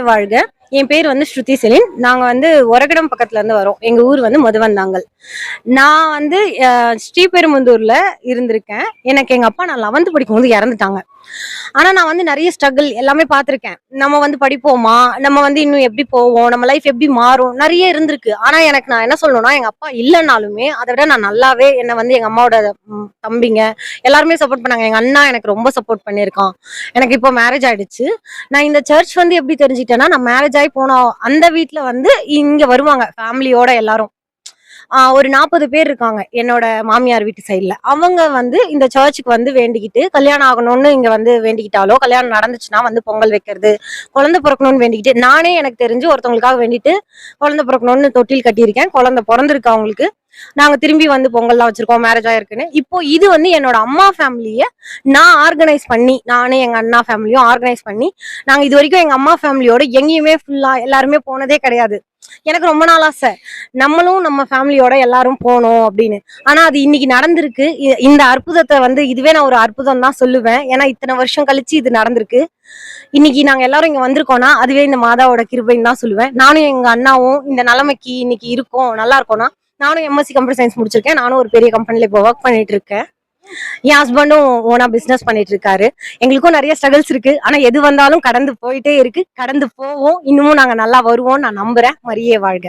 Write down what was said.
வாழ்க. என் பேர் வந்து ஸ்ருதி செலின். நாங்கள் வந்து ஒரகடம் பக்கத்துலேருந்து வரோம். எங்கள் ஊர் வந்து மதுவந்தாங்கல் நான் வந்து ஸ்ரீபெரும்புந்தூரில் இருந்திருக்கேன். எனக்கு எங்கள் அப்பா நான் லெவன்த்து படிக்கும்போது இறந்துட்டாங்க. ஆனால் நான் வந்து நிறைய ஸ்ட்ரகிள் எல்லாமே பார்த்துருக்கேன். நம்ம வந்து படிப்போமா? நம்ம வந்து இன்னும் எப்படி போவோம்? நம்ம லைஃப் எப்படி மாறும்? நிறைய இருந்திருக்கு. ஆனால் எனக்கு நான் என்ன சொல்லணும்னா எங்கள் அப்பா இல்லைனாலுமே அதை விட நான் நல்லாவே என்னை வந்து எங்கள் அம்மாவோட தம்பிங்க எல்லாருமே சப்போர்ட் பண்ணாங்க. எங்கள் அண்ணா எனக்கு ரொம்ப சப்போர்ட் பண்ணியிருக்கான். எனக்கு இப்போ மேரேஜ் ஆயிடுச்சு. நான் இந்த சர்ச் வந்து எப்படி தெரிஞ்சுக்கிட்டேன்னா நான் மேரேஜ் ஆகி போன அந்த வீட்டில் வந்து இங்க வருவாங்க ஃபேமிலியோட எல்லாரும். ஒரு நாற்பது பேர் இருக்காங்க என்னோட மாமியார் வீட்டு சைடில் அவங்க வந்து இந்த சர்ச்சுக்கு வந்து வேண்டிக்கிட்டு கல்யாணம் ஆகணும்னு இங்கே வந்து வேண்டிக்கிட்டாலோ கல்யாணம் நடந்துச்சுன்னா வந்து பொங்கல் வைக்கிறது குழந்தை பிறக்கணும்னு வேண்டிக்கிட்டு நானே எனக்கு தெரிஞ்சு ஒருத்தவங்களுக்காக வேண்டிட்டு குழந்தை பிறக்கணும்னு தொட்டில் கட்டியிருக்கேன் குழந்தை பிறந்திருக்கு அவங்களுக்கு. நாங்க திரும்பி வந்து பொங்கல்லாம் வச்சிருக்கோம் மேரேஜ் ஆயிருக்குன்னு. இப்போ இது வந்து என்னோட அம்மா ஃபேமிலிய நான் ஆர்கனைஸ் பண்ணி நானே எங்க அண்ணா ஃபேமிலியும் ஆர்கனைஸ் பண்ணி நாங்க இது வரைக்கும் எங்க அம்மா ஃபேமிலியோட எங்கேயுமே ஃபுல்லா எல்லாருமே போனதே கிடையாது. எனக்கு ரொம்ப நாள் ஆசை. நம்மளும் நம்ம ஃபேமிலியோட எல்லாரும் போனோம் அப்படின்னு. ஆனா அது இன்னைக்கு நடந்திருக்கு. இந்த அற்புதத்தை வந்து இதுவே நான் ஒரு அற்புதம் தான் சொல்லுவேன். ஏன்னா இத்தனை வருஷம் கழிச்சு இது நடந்திருக்கு. இன்னைக்கு நாங்க எல்லாரும் இங்க வந்திருக்கோம்னா அதுவே இந்த மாதாவோட கிருபைன்னு தான் சொல்லுவேன். நானும் எங்க அண்ணாவும் இந்த நிலைமைக்கு இன்னைக்கு இருக்கோம் நல்லா இருக்கோம்னா நானும் எம்எஸ்சி கம்ப்யூட்டர் சயின்ஸ் முடிச்சிருக்கேன். நானும் ஒரு பெரிய கம்பெனில இப்போ ஒர்க் பண்ணிட்டு இருக்கேன் என் ஹஸ்பண்டும் ஓனா பிசினஸ் பண்ணிட்டு இருக்காரு எங்களுக்கும் நிறைய ஸ்ட்ரகிள்ஸ் இருக்கு. ஆனா எது வந்தாலும் கடந்து போயிட்டே இருக்கு. கடந்து போவோம். இன்னமும் நாங்க நல்லா வருவோம் நான் நம்புறேன். மரியே வாழ்க.